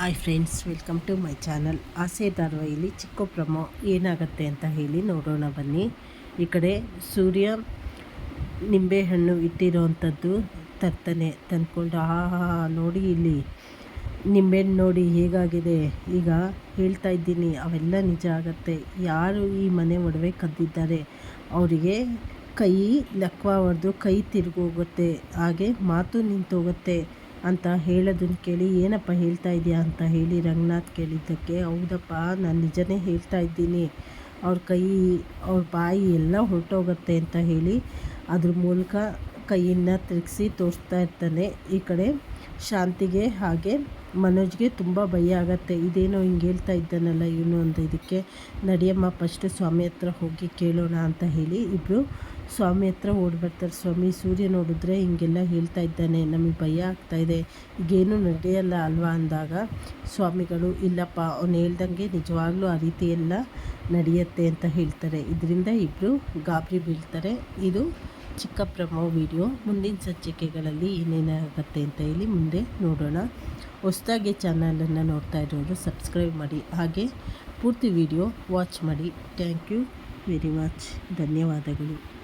Hi friends, welcome to my channel. Aase ಧಾರಾವಾಹಿಲಿ ಚಿಕ್ಕ ಪ್ರಮೋ ಏನಾಗುತ್ತೆ ಅಂತ ಹೇಳಿ ನೋಡೋಣ ಬನ್ನಿ. ಈ ಕಡೆ ಸೂರ್ಯ ನಿಂಬೆಹಣ್ಣು ಇಟ್ಟಿರೋವಂಥದ್ದು ತರ್ತಾನೆ ತಂದ್ಕೊಂಡು ಆ ನೋಡಿ ಇಲ್ಲಿ. ನಿಂಬೆಹಣ್ಣು ನೋಡಿ ಹೇಗಾಗಿದೆ? ಈಗ ಹೇಳ್ತಾ ಇದ್ದೀನಿ, ಅವೆಲ್ಲ ನಿಜ ಆಗತ್ತೆ. ಯಾರು ಈ ಮನೆ ಒಡವೆ ಕದ್ದಿದ್ದಾರೆ? ಅವರಿಗೆ ಕೈ ಲಕ್ವ ಹೊಡೆದು ಕೈ ತಿರುಗೋಗುತ್ತೆ. ಹಾಗೆ ಮಾತು ನಿಂತೋಗುತ್ತೆ. ಅಂತ ಹೇಳೋದನ್ನು ಕೇಳಿ ಏನಪ್ಪ ಹೇಳ್ತಾ ಇದೆಯಾ ಅಂತ ಹೇಳಿ ರಂಗನಾಥ್ ಕೇಳಿದ್ದಕ್ಕೆ, ಹೌದಪ್ಪ, ನಾನು ನಿಜನೇ ಹೇಳ್ತಾ ಇದ್ದೀನಿ. ಅವ್ರ ಕೈ, ಅವ್ರ ಬಾಯಿ ಎಲ್ಲ ಹೊರಟೋಗುತ್ತೆ ಅಂತ ಹೇಳಿ ಅದ್ರ ಮೂಲಕ ಕೈಯನ್ನು ತಿರುಗಿಸಿ ತೋರಿಸ್ತಾ ಇರ್ತಾನೆ. ಈ ಕಡೆ ಶಾಂತಿಗೆ ಹಾಗೆ ಮನೋಜ್ಗೆ ತುಂಬ ಭಯ ಆಗತ್ತೆ. ಇದೇನೋ ಹಿಂಗೆ ಹೇಳ್ತಾ ಇದ್ದಾನಲ್ಲ ಇವನು ಅಂತ ಇದಕ್ಕೆ, ನಡಿಯಮ್ಮ ಫಸ್ಟು ಸ್ವಾಮಿ ಹತ್ರ ಹೋಗಿ ಕೇಳೋಣ ಅಂತ ಹೇಳಿ ಇಬ್ಬರು ಸ್ವಾಮಿ ಹತ್ರ ಓಡ್ಬರ್ತಾರೆ ಸ್ವಾಮಿ, ಸೂರ್ಯ ನೋಡಿದ್ರೆ ಹಿಂಗೆಲ್ಲ ಹೇಳ್ತಾ ಇದ್ದಾನೆ. ನಮಗೆ ಭಯ ಆಗ್ತಾಯಿದೆ ಈಗೇನು ನಡೆಯಲ್ಲ ಅಲ್ವಾ ಅಂದಾಗ ಸ್ವಾಮಿಗಳು, ಇಲ್ಲಪ್ಪ, ಅವನು ಹೇಳ್ದಂಗೆ ನಿಜವಾಗ್ಲೂ ಆ ರೀತಿ ಎಲ್ಲ ನಡೆಯುತ್ತೆ ಅಂತ ಹೇಳ್ತಾರೆ. ಇದರಿಂದ ಇಬ್ಬರು ಗಾಬರಿ ಬೀಳ್ತಾರೆ. ಇದು ಚಿಕ್ಕ ಪ್ರಮೋ ವಿಡಿಯೋ. ಮುಂದಿನ ಸಂಚಿಕೆಗಳಲ್ಲಿ ಏನೇನಾಗುತ್ತೆ ಅಂತ ಹೇಳಿ ಮುಂದೆ ನೋಡೋಣ. ಹೊಸದಾಗಿ ಚಾನಲನ್ನು ನೋಡ್ತಾ ಇರೋರು ಸಬ್ಸ್ಕ್ರೈಬ್ ಮಾಡಿ. ಹಾಗೆ ಪೂರ್ತಿ ವಿಡಿಯೋ ವಾಚ್ ಮಾಡಿ. Thank you very much. ಧನ್ಯವಾದಗಳು.